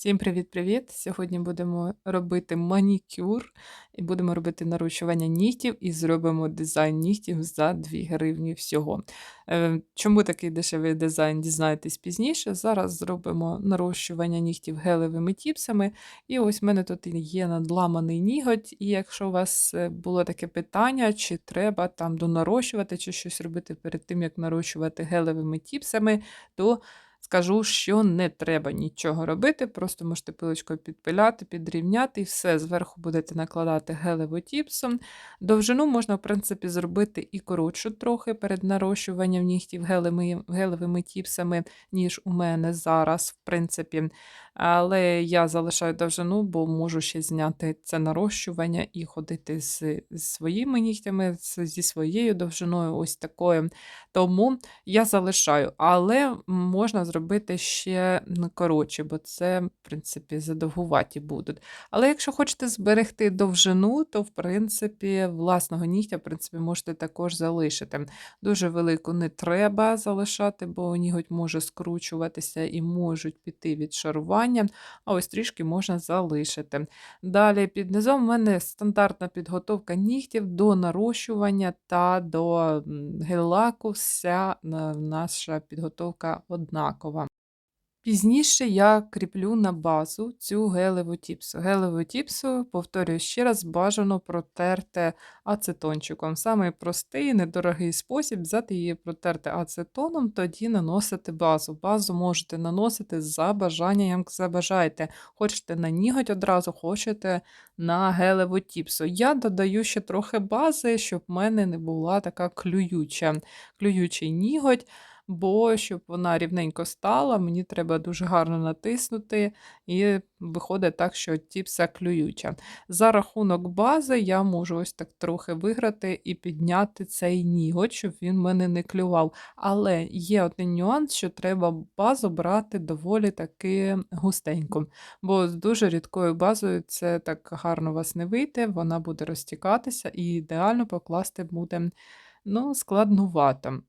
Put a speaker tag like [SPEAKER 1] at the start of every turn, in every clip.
[SPEAKER 1] Всім привіт-привіт! Сьогодні будемо робити манікюр і будемо робити нарощування нігтів і зробимо дизайн нігтів за 2 гривні всього. Е, Чому такий дешевий дизайн, дізнаєтесь пізніше. Зараз зробимо нарощування нігтів гелевими тіпсами. І ось в мене тут є надламаний ніготь, і якщо у вас е, було таке питання, чи треба там донарощувати, чи щось робити перед тим, як нарощувати гелевими тіпсами, то Скажу, що не треба нічого робити, просто можете пилочкою підпиляти, підрівняти і все, зверху будете накладати гелевотіпсом. Довжину можна, в принципі, зробити і коротшу трохи перед нарощуванням нігтів гелевими, гелевими тіпсами, ніж у мене зараз, в принципі. Але я залишаю довжину, бо можу ще зняти це нарощування і ходити з, з своїми нігтями, зі своєю довжиною, ось такою. Тому я залишаю, але можна зробити ще коротше, бо це, в принципі, задовгуваті будуть. Але якщо хочете зберегти довжину, то, в принципі, власного нігтя, в принципі, можете також залишити. Дуже велику не треба залишати, бо ніготь може скручуватися і можуть піти від шарування, а ось трішки можна залишити. Далі під низом в мене стандартна підготовка нігтів до нарощування та до гель-лаку. Вся наша підготовка однакова. Пізніше я кріплю на базу цю гелеву тіпсу. Гелеву тіпсу, повторюю ще раз, бажано протерти ацетончиком. Самий простий, недорогий спосіб взяти її протерти ацетоном, тоді наносити базу. Базу можете наносити за бажанням, як забажаєте. Хочете на ніготь одразу, хочете на гелеву тіпсу. Я додаю ще трохи бази, щоб в мене не була така клююча. Клюючий ніготь бо щоб вона рівненько стала, мені треба дуже гарно натиснути, і виходить так, що тіпса клююча. За рахунок бази я можу ось так трохи виграти і підняти цей ніготь, щоб він мене не клював. Але є один нюанс, що треба базу брати доволі таки густенько, бо з дуже рідкою базою це так гарно вас не вийде, вона буде розтікатися і ідеально покласти буде ну, складнувато.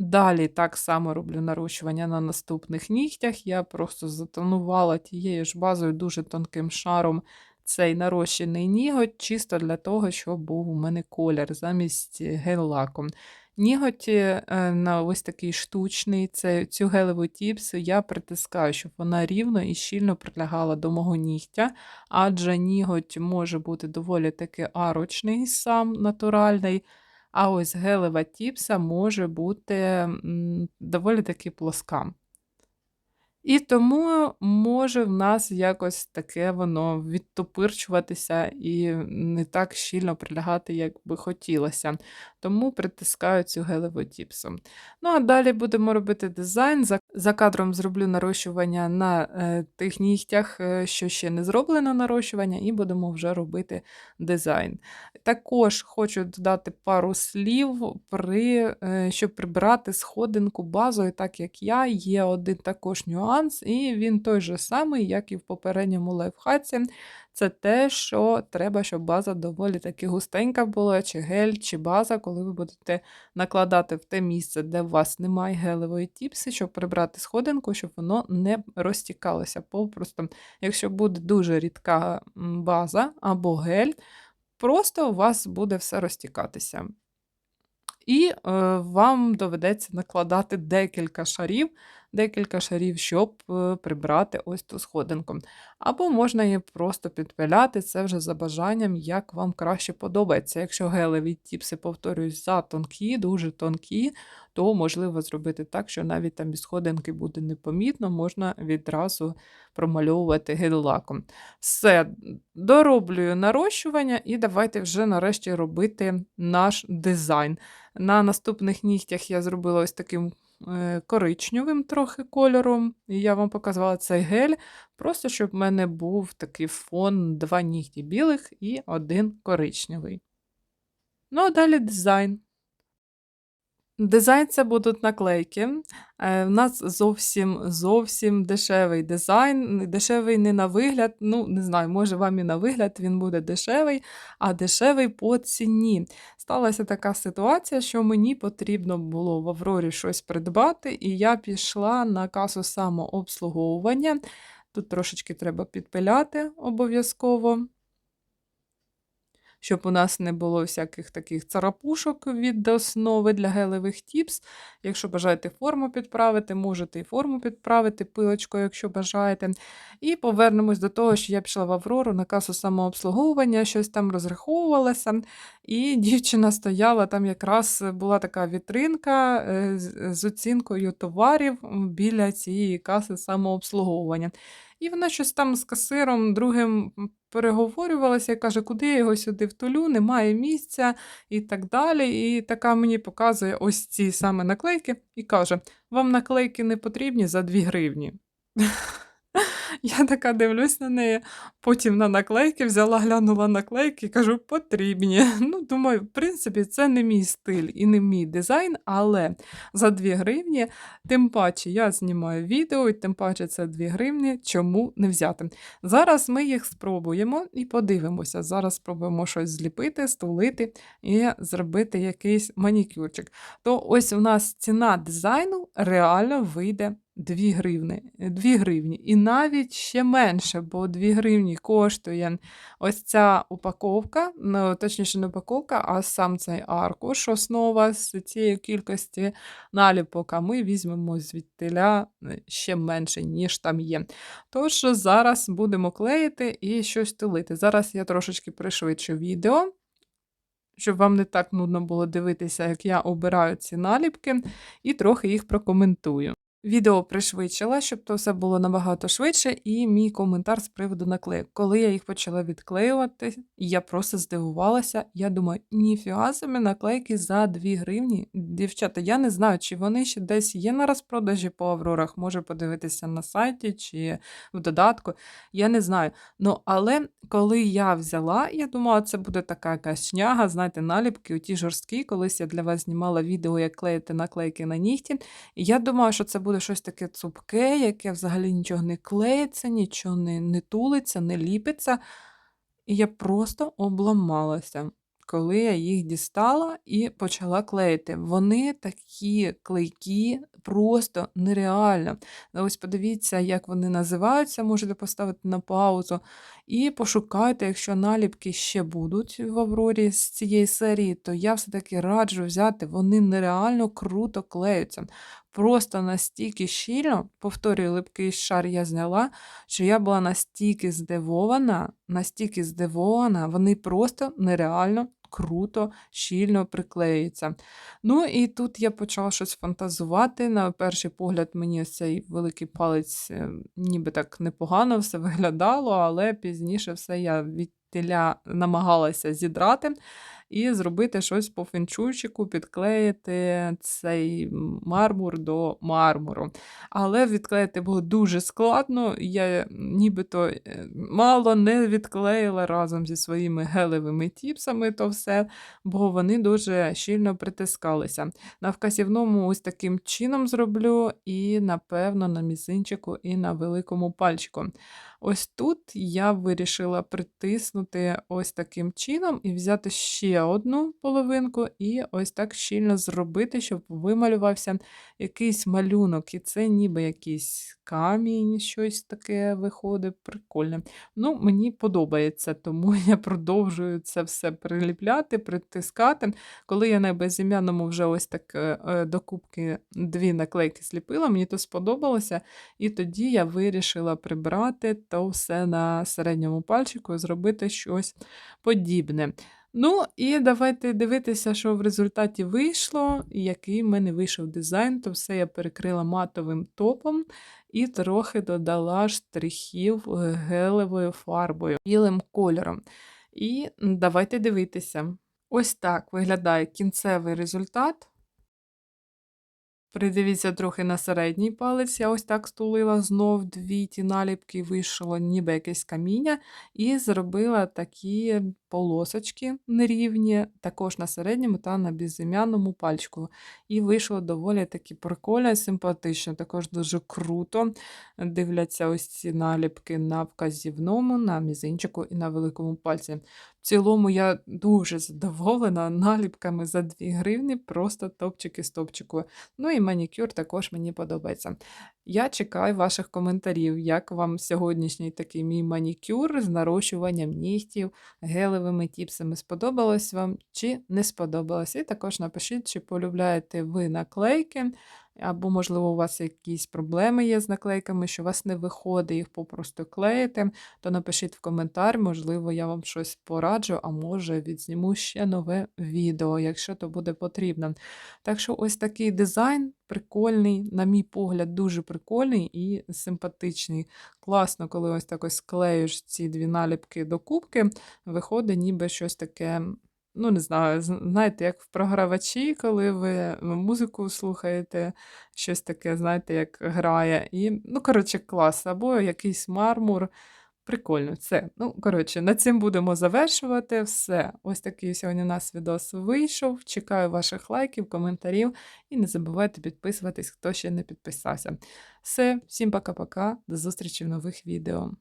[SPEAKER 1] Далі так само роблю нарощування на наступних нігтях. Я просто затонувала тією ж базою дуже тонким шаром цей нарощений ніготь, чисто для того, щоб був у мене колір замість гель-лаком. Ніготь е, на ось такий штучний, це, цю гелеву тіпсу я притискаю, щоб вона рівно і щільно прилягала до мого нігтя, адже ніготь може бути доволі таки арочний, сам натуральний. А ось гелева тіпса може бути доволі таки плоска. І тому може в нас якось таке воно відтопирчуватися і не так щільно прилягати, як би хотілося. Тому притискаю цю гелеву тіпсу. Ну, а далі будемо робити дизайн. За, кадром зроблю нарощування на е, тих нігтях, е, що ще не зроблено нарощування, і будемо вже робити дизайн. Також хочу додати пару слів, при, е, щоб прибрати сходинку базою, так як я, є один також нюанс нюанс, і він той же самий, як і в попередньому лайфхаці. Це те, що треба, щоб база доволі таки густенька була, чи гель, чи база, коли ви будете накладати в те місце, де у вас немає гелевої тіпси, щоб прибрати сходинку, щоб воно не розтікалося. Попросту, якщо буде дуже рідка база або гель, просто у вас буде все розтікатися. І е, вам доведеться накладати декілька шарів декілька шарів, щоб е, прибрати ось ту сходинку. Або можна її просто підпиляти, це вже за бажанням, як вам краще подобається. Якщо гелеві тіпси, повторюсь, за тонкі, дуже тонкі, то можливо зробити так, що навіть там без сходинки буде непомітно, можна відразу промальовувати гель-лаком. Все, дороблюю нарощування, і давайте вже нарешті робити наш дизайн. На наступних нігтях я зробила ось таким коричневим трохи кольором. І я вам показувала цей гель, просто щоб в мене був такий фон, два нігті білих і один коричневий. Ну, а далі дизайн. Дизайн це будуть наклейки. У е, нас зовсім зовсім дешевий дизайн. Дешевий не на вигляд, ну, не знаю, може вам і на вигляд він буде дешевий, а дешевий по ціні. Сталася така ситуація, що мені потрібно було в Аврорі щось придбати, і я пішла на касу самообслуговування Тут трошечки треба підпиляти обов'язково щоб у нас не було всяких таких царапушок від основи для гелевих тіпс. Якщо бажаєте форму підправити, можете і форму підправити пилочкою, якщо бажаєте. І повернемось до того, що я пішла в Аврору на касу самообслуговування, щось там розраховувалася. І дівчина стояла, там якраз була така вітринка е, з оцінкою товарів біля цієї каси самообслуговування. І вона щось там з касиром другим переговорювалася і каже, куди я його сюди втулю, немає місця і так далі. І така мені показує ось ці саме наклейки і каже: вам наклейки не потрібні за 2 гривні. Я така дивлюсь на неї, потім на наклейки взяла, глянула наклейки і кажу, потрібні. Ну, Думаю, в принципі, це не мій стиль і не мій дизайн, але за 2 гривні, тим паче я знімаю відео, і тим паче це 2 гривні, чому не взяти. Зараз ми їх спробуємо і подивимося. Зараз спробуємо щось зліпити, стулити і зробити якийсь манікюрчик. То ось у нас ціна дизайну реально вийде 2 гривні. 2 гривні. І навіть ще менше, бо 2 гривні коштує ось ця упаковка, ну, точніше, не упаковка, а сам цей аркуш, основа з цієї кількості наліпок, а ми візьмемо звідтиля е, ще менше, ніж там є. Тож, зараз будемо клеїти і щось тулити. Зараз я трошечки пришвидшу відео. Щоб вам не так нудно було дивитися, як я обираю ці наліпки, і трохи їх прокоментую. Відео пришвидшила, щоб то все було набагато швидше, і мій коментар з приводу наклеїк. Коли я їх почала відклеювати, я просто здивувалася. Я думаю, ніфіга собі наклейки за 2 гривні. Дівчата, я не знаю, чи вони ще десь є на розпродажі по Аврорах, може подивитися на сайті чи в додатку. Я не знаю. Ну, але коли я взяла, я думала, це буде така якась шняга, знаєте, наліпки, оті жорсткі. Колись я для вас знімала відео, як клеїти наклейки на нігті. Я думала, що це буде буде щось таке цупке, яке взагалі нічого не клеїться, нічого не, не тулиться, не ліпиться. І я просто обламалася, коли я їх дістала і почала клеїти. Вони такі клейкі, просто нереально. Ось подивіться, як вони називаються, можете поставити на паузу. І пошукайте, якщо наліпки ще будуть в Аврорі з цієї серії, то я все-таки раджу взяти, вони нереально круто клеються. Просто настільки щільно, повторюю, липкий шар я зняла, що я була настільки здивована, настільки здивована, вони просто нереально круто, щільно приклеюється. Ну і тут я почала щось фантазувати. На перший погляд, мені цей великий палець е, ніби так непогано все виглядало, але пізніше все я від тіля намагалася зідрати і зробити щось по фенчуйчику, підклеїти цей мармур до мармуру. Але відклеїти було дуже складно, я нібито е, мало не відклеїла разом зі своїми гелевими тіпсами то все, бо вони дуже щільно притискалися. На вказівному ось таким чином зроблю, і, напевно, на мізинчику і на великому пальчику. Ось тут я вирішила притиснути ось таким чином і взяти ще одну половинку, і ось так щільно зробити, щоб вималювався якийсь малюнок. І це ніби якийсь камінь, щось таке виходить, прикольне. Ну, Мені подобається, тому я продовжую це все приліпляти, притискати. Коли я на безім'яному вже ось так е, е, докупки дві наклейки зліпила, мені то сподобалося. І тоді я вирішила прибрати то все на середньому пальчику і зробити щось подібне. Ну, і давайте дивитися, що в результаті вийшло, який в мене вийшов дизайн, то все я перекрила матовим топом і трохи додала штрихів е, гелевою фарбою, білим кольором. І давайте дивитися. Ось так виглядає кінцевий результат. Придивіться трохи на середній палець, я ось так стулила знов дві ті наліпки, вийшло ніби якесь каміння, і зробила такі полосочки нерівні, також на середньому та на безім'яному пальчику. І вийшло доволі таки прикольно, симпатично, також дуже круто. Дивляться ось ці наліпки на вказівному, на мізинчику і на великому пальці. В цілому я дуже задоволена наліпками за 2 гривні, просто топчики з топчику. Ну і манікюр також мені подобається. Я чекаю ваших коментарів, як вам сьогоднішній такий мій манікюр з нарощуванням нігтів, гелевими тіпсами сподобалось вам чи не сподобалось. І також напишіть, чи полюбляєте ви наклейки, або, можливо, у вас якісь проблеми є з наклейками, що у вас не виходить їх попросту клеїти, то напишіть в коментар, можливо, я вам щось пораджу, а може відзніму ще нове відео, якщо то буде потрібно. Так що ось такий дизайн прикольний, на мій погляд, дуже прикольний і симпатичний. Класно, коли ось так ось склеїш ці дві наліпки до кубки, виходить ніби щось таке. Ну, не знаю, знаєте, як в програвачі, коли ви музику слухаєте, щось таке, знаєте, як грає. І, ну, коротше, клас, або якийсь мармур. Прикольно, все. Ну, коротше, на цим будемо завершувати. Все. Ось такий сьогодні у нас відос вийшов. Чекаю ваших лайків, коментарів і не забувайте підписуватись, хто ще не підписався. Все, всім пока-пока, до зустрічі в нових відео.